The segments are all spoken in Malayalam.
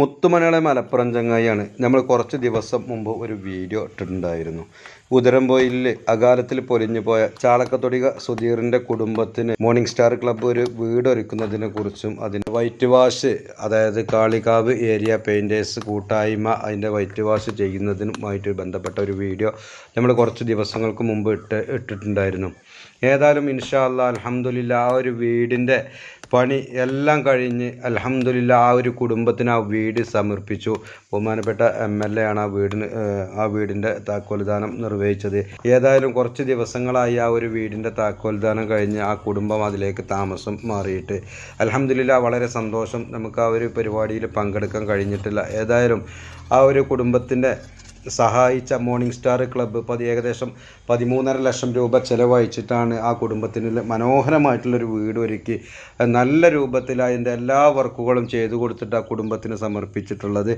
മുത്തുമലയാളെ മലപ്പുറം ചങ്ങായിയാണ്. നമ്മൾ കുറച്ച് ദിവസം മുമ്പ് ഒരു വീഡിയോ ഇട്ടിട്ടുണ്ടായിരുന്നു. ഉദരംപോയിലിൽ അകാലത്തിൽ പൊലിഞ്ഞു പോയ ചാളക്കത്തൊടിക സുധീറിന്റെ കുടുംബത്തിന് മോർണിംഗ് സ്റ്റാർ ക്ലബ്ബ് ഒരു വീട് ഒരുക്കുന്നതിനെ കുറിച്ചും അതിന്റെ വൈറ്റ് വാഷ് അതായത് കാളികാവ് ഏരിയ പെയിന്റേഴ്സ് കൂട്ടായ്മ അതിന്റെ വൈറ്റ് വാഷ് ചെയ്യുന്നതിനുമായിട്ട് ബന്ധപ്പെട്ട ഒരു വീഡിയോ നമ്മൾ കുറച്ച് ദിവസങ്ങൾക്ക് മുമ്പ് ഇട്ട് ഇട്ടിട്ടുണ്ടായിരുന്നു. ഏതായാലും ഇൻഷാ അല്ലാ അലഹമുല്ല ആ ഒരു വീടിന്റെ പണി എല്ലാം കഴിഞ്ഞ് അലഹമുല്ല ആ ഒരു കുടുംബത്തിന് ആ വീട് സമർപ്പിച്ചു. ബഹുമാനപ്പെട്ട എം എൽ എ ആണ് ആ വീടിന് ആ വീടിന്റെ താക്കോൽദാനം നിർവഹിച്ചത്. ഏതായാലും കുറച്ച് ദിവസങ്ങളായി ആ ഒരു വീടിന്റെ താക്കോൽദാനം കഴിഞ്ഞ് ആ കുടുംബം അതിലേക്ക് താമസം മാറിയിട്ട്. അലഹമുല്ല വളരെ സന്തോഷം. നമുക്ക് ആ ഒരു പരിപാടിയിൽ പങ്കെടുക്കാൻ കഴിഞ്ഞിട്ടില്ല. ഏതായാലും ആ ഒരു കുടുംബത്തിന്റെ സഹായിച്ച മോർണിംഗ് സ്റ്റാർ ക്ലബ്ബ് പതി ഏകദേശം പതിമൂന്നര ലക്ഷം രൂപ ചിലവഴിച്ചിട്ടാണ് ആ കുടുംബത്തിന് മനോഹരമായിട്ടുള്ളൊരു വീട് ഒരുക്കി നല്ല രൂപത്തിൽ അതിന്റെ എല്ലാ വർക്കുകളും ചെയ്തു കൊടുത്തിട്ട് ആ കുടുംബത്തിന് സമർപ്പിച്ചിട്ടുള്ളത്.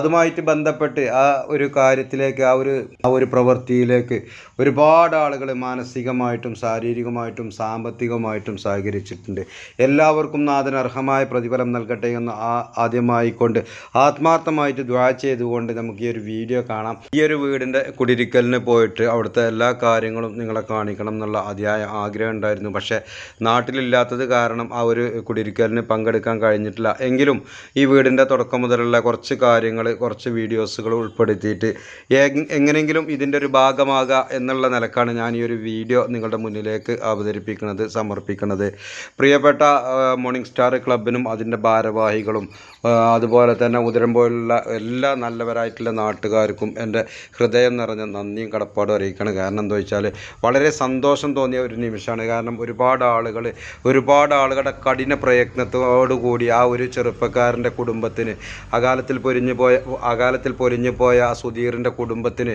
അതുമായിട്ട് ബന്ധപ്പെട്ട് ആ ഒരു കാര്യത്തിലേക്ക് ആ ഒരു ആ ഒരു പ്രവൃത്തിയിലേക്ക് ഒരുപാട് ആളുകൾ മാനസികമായിട്ടും ശാരീരികമായിട്ടും സാമ്പത്തികമായിട്ടും സഹകരിച്ചിട്ടുണ്ട്. എല്ലാവർക്കും നാഥന് അർഹമായ പ്രതിഫലം നൽകട്ടെ എന്ന് ആ ആദ്യമായിക്കൊണ്ട് ആത്മാർത്ഥമായിട്ട് ദ്വാ ചെയ്തുകൊണ്ട് നമുക്ക് ഈ ഒരു വീഡിയോ കാണാം. ഈ ഒരു വീടിന്റെ കുടിരിക്കലിന് പോയിട്ട് അവിടുത്തെ എല്ലാ കാര്യങ്ങളും നിങ്ങളെ കാണിക്കണം എന്നുള്ള അതിയായ ആഗ്രഹം ഉണ്ടായിരുന്നു. പക്ഷേ നാട്ടിലില്ലാത്തത് കാരണം ആ ഒരു കുടിരിക്കലിന് പങ്കെടുക്കാൻ കഴിഞ്ഞിട്ടില്ല. എങ്കിലും ഈ വീടിന്റെ തുടക്കം മുതലുള്ള കുറച്ച് കാര്യങ്ങൾ കുറച്ച് വീഡിയോസുകൾ ഉൾപ്പെടുത്തിയിട്ട് എങ്- എങ്ങനെയെങ്കിലും ഇതിന്റെ ഒരു ഭാഗമാകുക എന്നുള്ള നിലക്കാണ് ഞാൻ ഈ ഒരു വീഡിയോ നിങ്ങളുടെ മുന്നിലേക്ക് അവതരിപ്പിക്കുന്നത് സമർപ്പിക്കുന്നത്. പ്രിയപ്പെട്ട മോർണിംഗ് സ്റ്റാർ ക്ലബിനും അതിന്റെ ഭാരവാഹികളും അതുപോലെ തന്നെ ഉദരം പോലുള്ള എല്ലാ നല്ലവരായിട്ടുള്ള നാട്ടുകാർക്കും എന്റെ ഹൃദയം നിറഞ്ഞ നന്ദിയും കടപ്പാടും അറിയിക്കണം. കാരണം എന്താ വെച്ചാൽ വളരെ സന്തോഷം തോന്നിയ ഒരു നിമിഷമാണ്. കാരണം ഒരുപാട് ആളുകൾ ഒരുപാട് ആളുകളുടെ കഠിന പ്രയത്നത്തോടുകൂടി ആ ഒരു ചെറുപ്പക്കാരന്റെ കുടുംബത്തിന് അകാലത്തിൽ പൊരിഞ്ഞു പോയ അകാലത്തിൽ പൊരിഞ്ഞു പോയ ആ സുധീറിന്റെ കുടുംബത്തിന്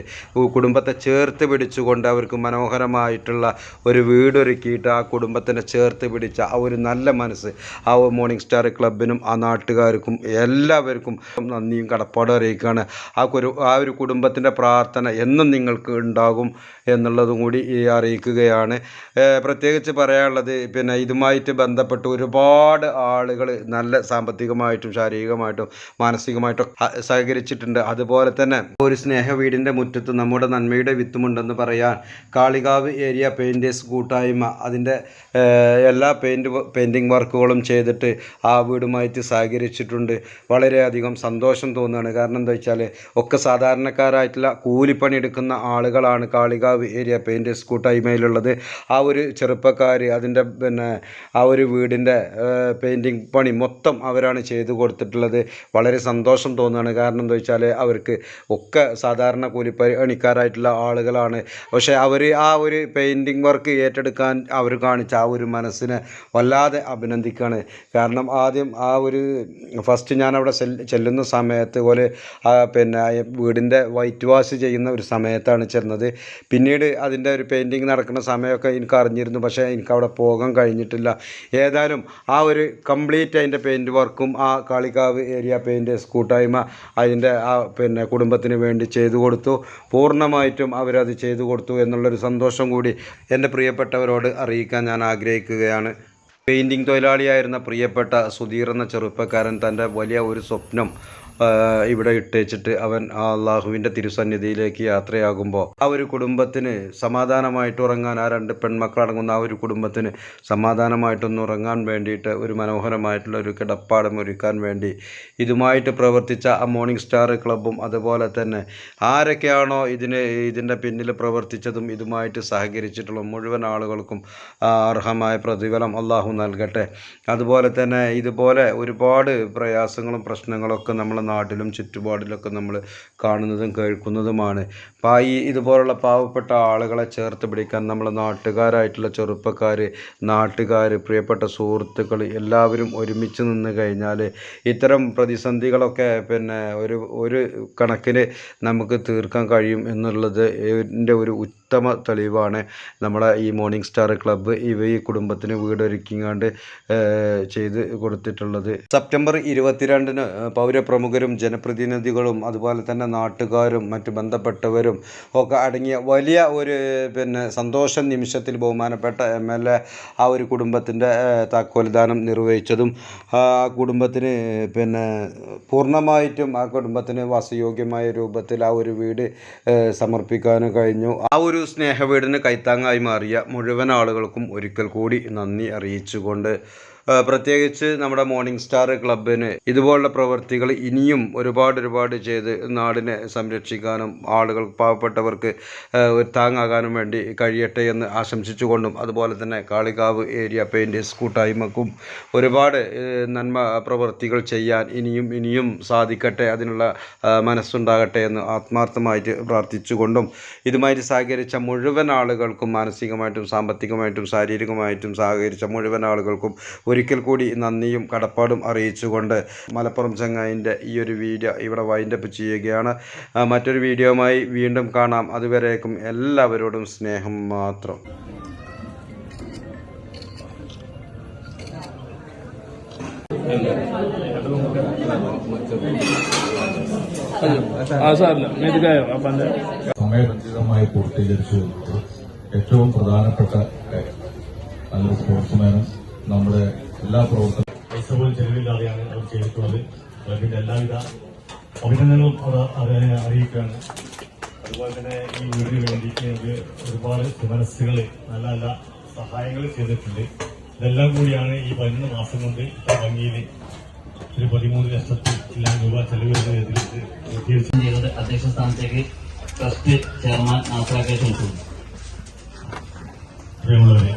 കുടുംബത്തെ ചേർത്ത് പിടിച്ചുകൊണ്ട് അവർക്ക് മനോഹരമായിട്ടുള്ള ഒരു വീടൊരുക്കിയിട്ട് ആ കുടുംബത്തിനെ ചേർത്ത് പിടിച്ച ആ ഒരു നല്ല മനസ്സ് ആ മോർണിംഗ് സ്റ്റാർ ക്ലബിനും ആ നാട്ടുകാർക്കും എല്ലാവർക്കും നന്ദിയും കടപ്പാടും അറിയിക്കുകയാണ് ആ ഒരു ആ ഒരു കുടുംബത്തിന്റെ പ്രാർത്ഥന എന്നും നിങ്ങൾക്ക് ഉണ്ടാകും എന്നുള്ളതും കൂടി അറിയിക്കുകയാണ്. പ്രത്യേകിച്ച് പറയാനുള്ളത് പിന്നെ ഇതുമായിട്ട് ബന്ധപ്പെട്ട് ഒരുപാട് ആളുകൾ നല്ല സാമ്പത്തികമായിട്ടും ശാരീരികമായിട്ടും മാനസികമായിട്ടും സഹകരിച്ചിട്ടുണ്ട്. അതുപോലെ തന്നെ ഒരു സ്നേഹ വീടിന്റെ മുറ്റത്ത് നമ്മുടെ നന്മയുടെ വിത്തുമുണ്ടെന്ന് പറയാൻ കാളികാവ് ഏരിയ പെയിന്റേഴ്സ് കൂട്ടായ്മ അതിന്റെ എല്ലാ പെയിന്റ് പെയിന്റിങ് വർക്കുകളും ചെയ്തിട്ട് ആ വീടുമായിട്ട് സഹകരിച്ചിട്ടുണ്ട്. വളരെയധികം സന്തോഷം തോന്നുകയാണ്. കാരണം എന്താ വെച്ചാൽ ഒക്കെ സാധാരണക്കാരായിട്ടുള്ള കൂലിപ്പണി എടുക്കുന്ന ആളുകളാണ് കാളികാവ് ഏരിയ പെയിന്റേഴ്സ് കൂട്ടായ്മയിലുള്ളത് ആ ഒരു ചെറുപ്പക്കാർ അതിന്റെ പിന്നെ ആ ഒരു വീടിന്റെ പെയിന്റിങ് പണി മൊത്തം അവരാണ് ചെയ്തു കൊടുത്തിട്ടുള്ളത്. വളരെ സന്തോഷം തോന്നുകയാണ്. കാരണം എന്താ വെച്ചാൽ അവർക്ക് ഒക്കെ സാധാരണ കൂലിപ്പണിക്കാരായിട്ടുള്ള ആളുകളാണ്. പക്ഷേ അവർ ആ ഒരു പെയിന്റിങ് വർക്ക് ഏറ്റെടുക്കാൻ അവർ കാണിച്ച ആ ഒരു മനസ്സിനെ വല്ലാതെ അഭിനന്ദിക്കുകയാണ്. കാരണം ആദ്യം ആ ഒരു ഫസ്റ്റ് ഞാനവിടെ ചെല്ലുന്ന സമയത്ത് പോലെ പിന്നെ വീടിന്റെ വൈറ്റ് വാഷ് ചെയ്യുന്ന ഒരു സമയത്താണ് ചെന്നത്. പിന്നീട് അതിന്റെ ഒരു പെയിന്റിങ് നടക്കുന്ന സമയമൊക്കെ എനിക്ക് അറിഞ്ഞിരുന്നു. പക്ഷേ എനിക്ക് അവിടെ പോകാൻ കഴിഞ്ഞിട്ടില്ല. ഏതായാലും ആ ഒരു കംപ്ലീറ്റ് അതിന്റെ പെയിന്റ് വർക്കും ആ കാളിക്കാവ് ഏരിയ പെയിന്റ് കൂട്ടായ്മ അതിന്റെ ആ പിന്നെ കുടുംബത്തിന് വേണ്ടി ചെയ്തു കൊടുത്തു. പൂർണമായിട്ടും അവരത് ചെയ്തു കൊടുത്തു എന്നുള്ളൊരു സന്തോഷം കൂടി എന്റെ പ്രിയപ്പെട്ടവരോട് അറിയിക്കാൻ ഞാൻ ആഗ്രഹിക്കുകയാണ്. പെയിന്റിങ് തൊഴിലാളിയായിരുന്ന പ്രിയപ്പെട്ട സുധീർ എന്ന ചെറുപ്പക്കാരൻ തന്റെ വലിയ ഒരു സ്വപ്നം ഇവിടെ ഇട്ടേച്ചിട്ട് അവൻ ആ അള്ളാഹുവിന്റെ തിരുസന്നിധിയിലേക്ക് യാത്രയാകുമ്പോൾ ആ ഒരു കുടുംബത്തിന് സമാധാനമായിട്ട് ഉറങ്ങാൻ ആ രണ്ട് പെൺമക്കളടങ്ങുന്ന ആ ഒരു കുടുംബത്തിന് സമാധാനമായിട്ടൊന്ന് ഉറങ്ങാൻ വേണ്ടിയിട്ട് ഒരു മനോഹരമായിട്ടുള്ള ഒരു കിടപ്പാടം ഒരുക്കാൻ വേണ്ടി ഇതുമായിട്ട് പ്രവർത്തിച്ച ആ മോർണിംഗ് സ്റ്റാർ ക്ലബ്ബും അതുപോലെ തന്നെ ആരൊക്കെയാണോ ഇതിന് ഇതിന്റെ പിന്നിൽ പ്രവർത്തിച്ചതും ഇതുമായിട്ട് സഹകരിച്ചിട്ടുള്ള മുഴുവൻ ആളുകൾക്കും അർഹമായ പ്രതിഫലം അള്ളാഹു നൽകട്ടെ. അതുപോലെ തന്നെ ഇതുപോലെ ഒരുപാട് പ്രയാസങ്ങളും പ്രശ്നങ്ങളൊക്കെ നമ്മളെ നാട്ടിലും ചുറ്റുപാടിലൊക്കെ നമ്മൾ കാണുന്നതും കേൾക്കുന്നതുമാണ്. അപ്പോൾ ഈ ഇതുപോലുള്ള പാവപ്പെട്ട ആളുകളെ ചേർത്ത് പിടിക്കാൻ നമ്മളെ നാട്ടുകാരായിട്ടുള്ള ചെറുപ്പക്കാർ നാട്ടുകാർ പ്രിയപ്പെട്ട സുഹൃത്തുക്കൾ എല്ലാവരും ഒരുമിച്ച് നിന്ന് കഴിഞ്ഞാൽ ഇത്തരം പ്രതിസന്ധികളൊക്കെ പിന്നെ ഒരു ഒരു കണക്കിന് നമുക്ക് തീർക്കാൻ കഴിയും എന്നുള്ളത് എന്റെ ഒരു ഉത്തമ തെളിവാണ്. നമ്മളെ ഈ മോർണിംഗ് സ്റ്റാർ ക്ലബ്ബ് ഇവ ഈ കുടുംബത്തിന് വീടൊരുക്കിങ്ങാണ്ട് ചെയ്ത് കൊടുത്തിട്ടുള്ളത്. സെപ്റ്റംബർ ഇരുപത്തിരണ്ടിന് പൗരപ്രമുഖരും ജനപ്രതിനിധികളും അതുപോലെ തന്നെ നാട്ടുകാരും മറ്റു ബന്ധപ്പെട്ടവരും ഒക്കെ അടങ്ങിയ വലിയ ഒരു പിന്നെ സന്തോഷ നിമിഷത്തിൽ ബഹുമാനപ്പെട്ട എം എൽ എ ആ ഒരു കുടുംബത്തിന്റെ താക്കോൽദാനം നിർവഹിച്ചതും ആ കുടുംബത്തിന് പിന്നെ പൂർണമായിട്ടും ആ കുടുംബത്തിന് വാസയോഗ്യമായ രൂപത്തിൽ ആ ഒരു വീട് സമർപ്പിക്കാനും കഴിഞ്ഞു. ആ ഒരു സ്നേഹ വീടിന് കൈത്താങ്ങായി മാറിയ മുഴുവൻ ആളുകൾക്കും ഒരിക്കൽ കൂടി നന്ദി അറിയിച്ചുകൊണ്ട് പ്രത്യേകിച്ച് നമ്മുടെ മോർണിംഗ് സ്റ്റാർ ക്ലബിന് ഇതുപോലുള്ള പ്രവൃത്തികൾ ഇനിയും ഒരുപാട് ഒരുപാട് ചെയ്ത് നാടിനെ സംരക്ഷിക്കാനും ആളുകൾ പാവപ്പെട്ടവർക്ക് ഒരു താങ്ങാകാനും വേണ്ടി കഴിയട്ടെ എന്ന് ആശംസിച്ചുകൊണ്ടും അതുപോലെ തന്നെ കാളികാവ് ഏരിയ പെയിന്റേഴ്സ് കൂട്ടായ്മക്കും ഒരുപാട് നന്മ പ്രവൃത്തികൾ ചെയ്യാൻ ഇനിയും ഇനിയും സാധിക്കട്ടെ അതിനുള്ള മനസ്സുണ്ടാകട്ടെ എന്ന് ആത്മാർത്ഥമായിട്ട് പ്രാർത്ഥിച്ചുകൊണ്ടും ഇതുമായി സഹകരിച്ച മുഴുവൻ ആളുകൾക്കും മാനസികമായിട്ടും സാമ്പത്തികമായിട്ടും ശാരീരികമായിട്ടും സഹകരിച്ച മുഴുവൻ ആളുകൾക്കും ഒരിക്കൽ കൂടി നന്ദിയും കടപ്പാടും അറിയിച്ചുകൊണ്ട് മലപ്പുറം ചങ്ങായിന്റെ ഈ ഒരു വീഡിയോ ഇവിടെ വൈൻഡപ്പ് ചെയ്യുകയാണ്. മറ്റൊരു വീഡിയോയുമായി വീണ്ടും കാണാം. അതുവരേക്കും എല്ലാവരോടും സ്നേഹം മാത്രം. ആ സാറില്ല മെതുക്കായോ അപ്പന്റെ സമയബന്ധിതമായി പൂർത്തീകരിച്ചു എന്നത് ഏറ്റവും പ്രധാനപ്പെട്ട കാര്യം. നല്ലൊരു സ്പോർട്സ്മാനും നമ്മുടെ എല്ലാ പ്രവർത്തനം പൈസ പോലും ചെലവില്ലാതെയാണ് അവർ ചെയ്തിട്ടുള്ളത്. ക്ലബിന്റെ എല്ലാവിധ അഭിനന്ദനവും അവർ അതിനെ അറിയിക്കുകയാണ്. അതുപോലെ തന്നെ ഈ വീടിന് വേണ്ടി ഒരുപാട് മനസ്സുകൾ നല്ല നല്ല സഹായങ്ങൾ ചെയ്തിട്ടുണ്ട്. ഇതെല്ലാം കൂടിയാണ് ഈ പതിനൊന്ന് മാസം കൊണ്ട് ഭംഗിയിൽ ഒരു പതിമൂന്ന് ലക്ഷത്തി ചില്ലാൻ രൂപ ചെലവ് അധ്യക്ഷ സ്ഥാനത്തേക്ക് ട്രസ്റ്റ് ചെയർമാൻ നാസാക്കേഷൻ പ്രിയമുള്ളവരെ